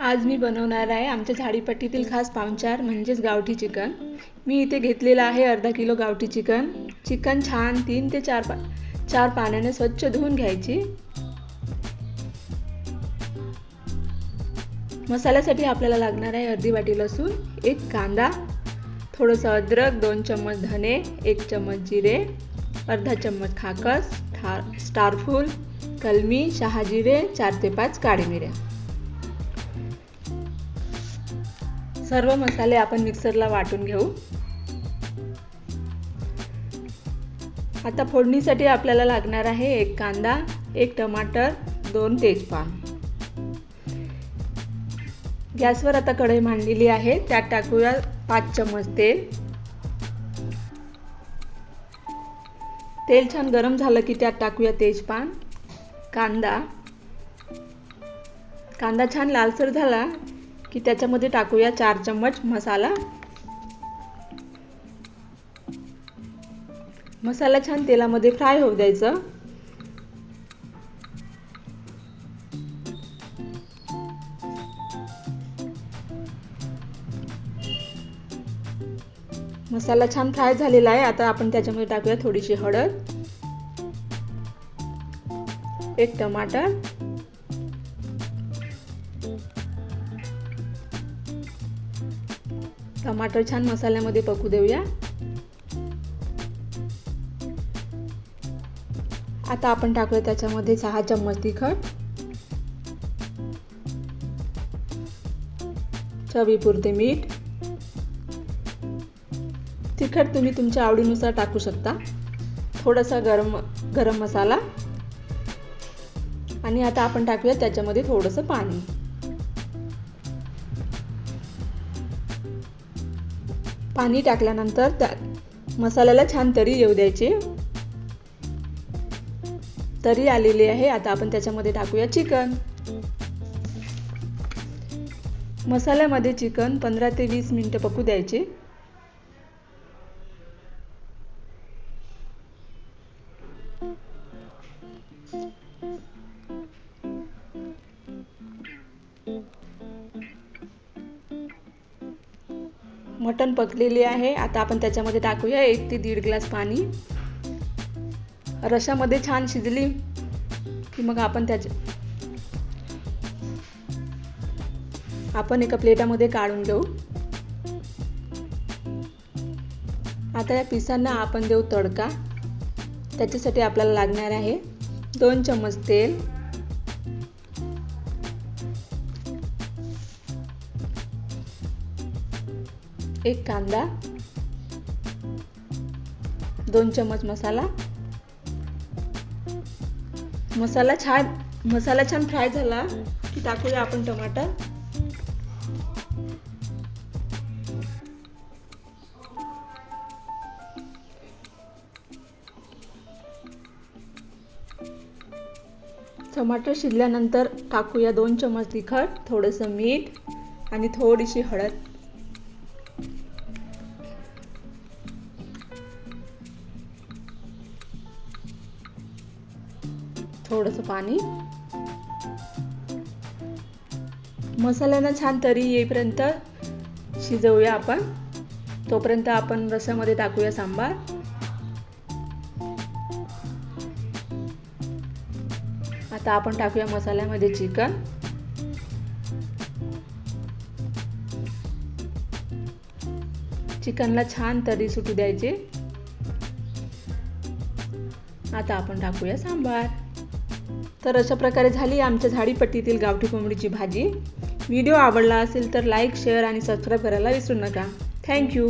आज मी बनवणार आहे आमच्या झाडीपट्टीतील खास पाहुणचार म्हणजेच गावठी चिकन. मी इथे घेतलेलं आहे अर्धा किलो गावठी चिकन. चिकन छान तीन ते चार पा चार पाण्याने स्वच्छ धुवून घ्यायची. मसाल्यासाठी आपल्याला लागणार आहे अर्धी वाटी लसूण एक कांदा थोडंसं अद्रक दोन चम्मच धने एक चम्मच जिरे अर्धा चम्मच खाकस ठा स्टारफूल कलमी शहाजिरे चार ते पाच काळी मिऱ्या सर्व मसाले आपण मिक्सरला वाटून घेऊ. आता फोडणीसाठी आपल्याला लागणार आहे एक कांदा एक टमाटर दोन तेजपान. गॅसवर आता कढई मांडलेली आहे त्यात टाकूया पाच चम्मच तेल. तेल छान गरम झालं की त्यात टाकूया तेजपान कांदा. कांदा छान लालसर झाला की त्याच्यामध्ये टाकूया चार चम्मच मसाला. मसाला छान तेलामध्ये फ्राय होऊ द्यायचं. मसाला छान फ्राय झालेला आहे. आता आपण त्याच्यामध्ये टाकूया थोडीशी हळद. एक टमाटर. टमाटर छान मसाल्यामध्ये पकू देऊया. आता आपण टाकूया त्याच्यामध्ये सहा चम्मच तिखट. चवीपुरते मीठ. तिखट तुम्ही तुमच्या आवडीनुसार टाकू शकता. थोडासा गरम गरम मसाला. आणि आता आपण टाकूया त्याच्यामध्ये थोडंसं पाणी. पाणी टाकल्यानंतर त्या मसाल्याला छान तरी येऊ द्यायची. तरी आलेली आहे. आता आपण त्याच्यामध्ये टाकूया चिकन. मसाल्यामध्ये चिकन पंधरा ते वीस मिनटं पकू द्यायचे. मटण पकलेली आहे. आता आपण त्याच्यामध्ये टाकूया एक ते दीड ग्लास पाणी. रशामध्ये छान शिजली की मग आपण त्याच्या आपण एका प्लेटामध्ये काढून घेऊ. आता या पिसांना आपण देऊ तडका. त्याच्यासाठी आपल्याला लागणार आहे दोन चम्मच तेल. एक कांदा दोन चम्मच मसाला. मसाला छान मसाला छान फ्राय झाला की टाकूया आपण टमाटर. टमाटर शिजल्यानंतर टाकूया दोन चम्मच तिखट थोडंसं मीठ आणि थोडीशी हळद. थोडंसं पाणी. मसाल्यांना छान तरी येईपर्यंत शिजवूया आपण. तोपर्यंत आपण रसामध्ये टाकूया सांबार. आता आपण टाकूया मसाल्यामध्ये चिकन. चिकनला छान तरी सुटू द्यायचे. आता आपण टाकूया सांबार. तर अशा प्रकारे झाली आमच्या झाडीपट्टीतील गावठी कोंबडीची भाजी. व्हिडिओ आवडला असेल तर लाईक शेअर आणि सबस्क्राईब करायला विसरू नका. थँक्यू